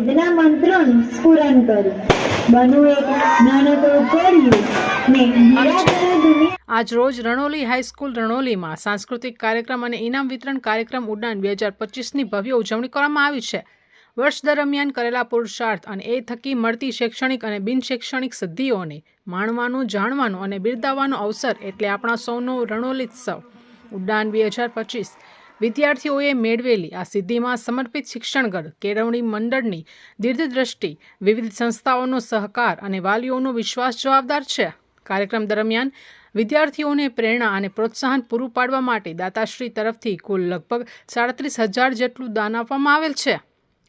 મંત્રોનું સ્ફુરણ કર્યું. બનવું એક નાનકડું કર્યું ને આજ રોજ રણોલી હાઈસ્કૂલ રણોલીમાં સાંસ્કૃતિક કાર્યક્રમ અને ઇનામ વિતરણ કાર્યક્રમ ઉડાન બે હજાર પચીસની ભવ્ય ઉજવણી કરવામાં આવી છે. વર્ષ દરમિયાન કરેલા પુરુષાર્થ અને એ થકી મળતી શૈક્ષણિક અને બિનશૈક્ષણિક સિદ્ધિઓને માણવાનો, જાણવાનો અને બિરદાવવાનો અવસર એટલે આપણા સૌનો રણોલીત્સવ ઉડાન બે હજાર પચીસ વિદ્યાર્થીઓએ મેળવેલી આ સિદ્ધિમાં સમર્પિત શિક્ષણગઢ, કેળવણી મંડળની દીર્ઘદ્રષ્ટિ, વિવિધ સંસ્થાઓનો સહકાર અને વાલીઓનો વિશ્વાસ જવાબદાર છે. કાર્યક્રમ દરમિયાન વિદ્યાર્થીઓને પ્રેરણા અને પ્રોત્સાહન પૂરું પાડવા માટે દાતાશ્રી તરફથી કુલ લગભગ સાડત્રીસ હજાર જેટલું દાન આપવામાં આવેલ છે.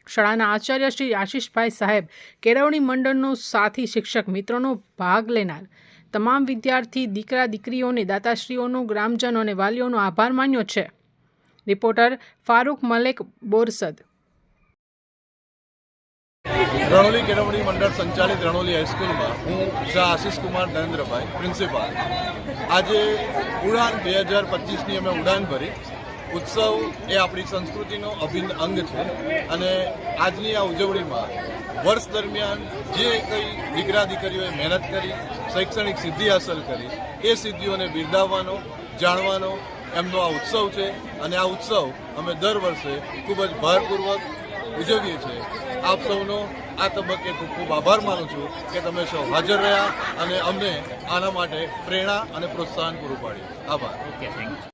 શાળાના આચાર્ય શ્રી આશીષભાઈ સાહેબ કેળવણી મંડળનો સાથી શિક્ષક મિત્રોનો ભાગ લેનાર તમામ વિદ્યાર્થી દીકરા દીકરીઓને દાતાશ્રીઓનો ગ્રામજનો અને વાલીઓનો આભાર માન્યો છે. રિપોર્ટર ફારૂક મલેક બોરસદ. રણોલી કેળવણી મંડળ સંચાલિત રણોલી હાઈસ્કૂલમાં હું શાહ આશિષ કુમાર નરેન્દ્રભાઈ, પ્રિન્સિપાલ. આજે ઉડાન બે હજાર પચીસની અમે ઉડાન ભરી. ઉત્સવ એ આપણી સંસ્કૃતિનો અભિન્ન અંગ છે અને આજની આ ઉજવણીમાં વર્ષ દરમિયાન જે કંઈ દીકરા દીકરીઓએ મહેનત કરી, શૈક્ષણિક સિદ્ધિ હાંસલ કરી, એ સિદ્ધિઓને બિરદાવવાનો, જાણવાનો એમનો આ ઉત્સવ છે અને આ ઉત્સવ અમે દર વર્ષે ખૂબ જ ભારપૂર્વક ઉજવીએ છીએ. આપ સૌનો આ તબક્કે ખૂબ ખૂબ આભાર માનું છું કે તમે સૌ હાજર રહ્યા અને અમને આના માટે પ્રેરણા અને પ્રોત્સાહન પૂરું પાડ્યું. આભાર.